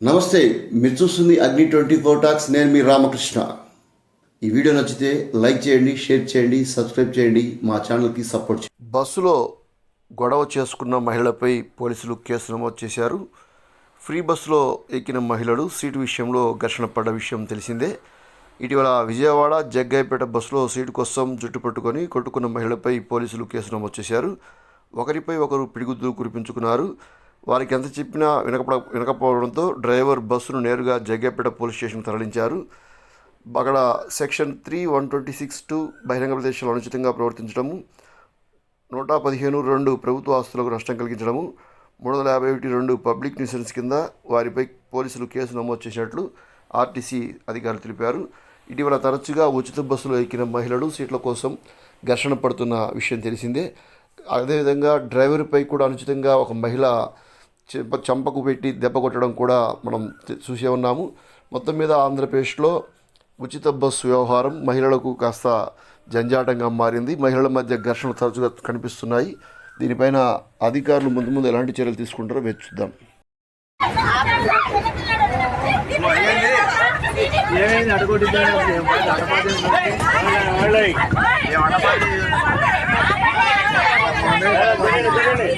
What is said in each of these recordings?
నమస్తే మీరు చూస్తుంది అగ్ని ట్వంటీ ఫోర్ టాక్స్. నేను మీ రామకృష్ణ. ఈ వీడియో నచ్చితే లైక్ చేయండి షేర్ చేయండి సబ్స్క్రైబ్ చేయండి మా ఛానల్కి సపోర్ట్ చేయండి. బస్సులో గొడవ చేసుకున్న మహిళపై పోలీసులు కేసు నమోదు చేశారు. ఫ్రీ బస్సులో ఎక్కిన మహిళలు సీటు విషయంలో ఘర్షణ పడ్డ విషయం తెలిసిందే. ఇటీవల విజయవాడ జగ్గైపేట బస్సులో సీటు కోసం జుట్టు పట్టుకొని కొట్టుకున్న మహిళపై పోలీసులు కేసు నమోదు చేశారు. ఒకరిపై ఒకరు పిడిగుద్దులు కురిపించుకున్నారు. వారికి ఎంత చెప్పినా వినకపడ వినకపోవడంతో డ్రైవర్ బస్సును నేరుగా జగ్గైపేట పోలీస్ స్టేషన్ తరలించారు. అక్కడ section three one twenty six two బహిరంగ ప్రదేశంలో అనుచితంగా ప్రవర్తించడము నూట పదిహేను రెండు ప్రభుత్వ ఆస్తులకు నష్టం కలిగించడము మూడు వందల యాభై ఒకటి రెండు పబ్లిక్ న్యూసెన్స్ కింద వారిపై పోలీసులు కేసు నమోదు చేసినట్లు ఆర్టీసీ అధికారులు తెలిపారు. ఇటీవల తరచుగా ఉచిత బస్సులో ఎక్కిన మహిళలు సీట్ల కోసం ఘర్షణ పడుతున్న విషయం తెలిసిందే. అదేవిధంగా డ్రైవర్పై కూడా అనుచితంగా ఒక మహిళ చంపకు పెట్టి దెబ్బ కొట్టడం కూడా మనం చూసే ఉన్నాము. మొత్తం మీద ఆంధ్రప్రదేశ్లో ఉచిత బస్సు వ్యవహారం మహిళలకు కాస్త జంజాటంగా మారింది. మహిళల మధ్య ఘర్షణలు తరచుగా కనిపిస్తున్నాయి. దీనిపైన అధికారులు ముందు ముందు ఎలాంటి చర్యలు తీసుకుంటారో వేచి చూద్దాం.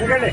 ఏమైంది?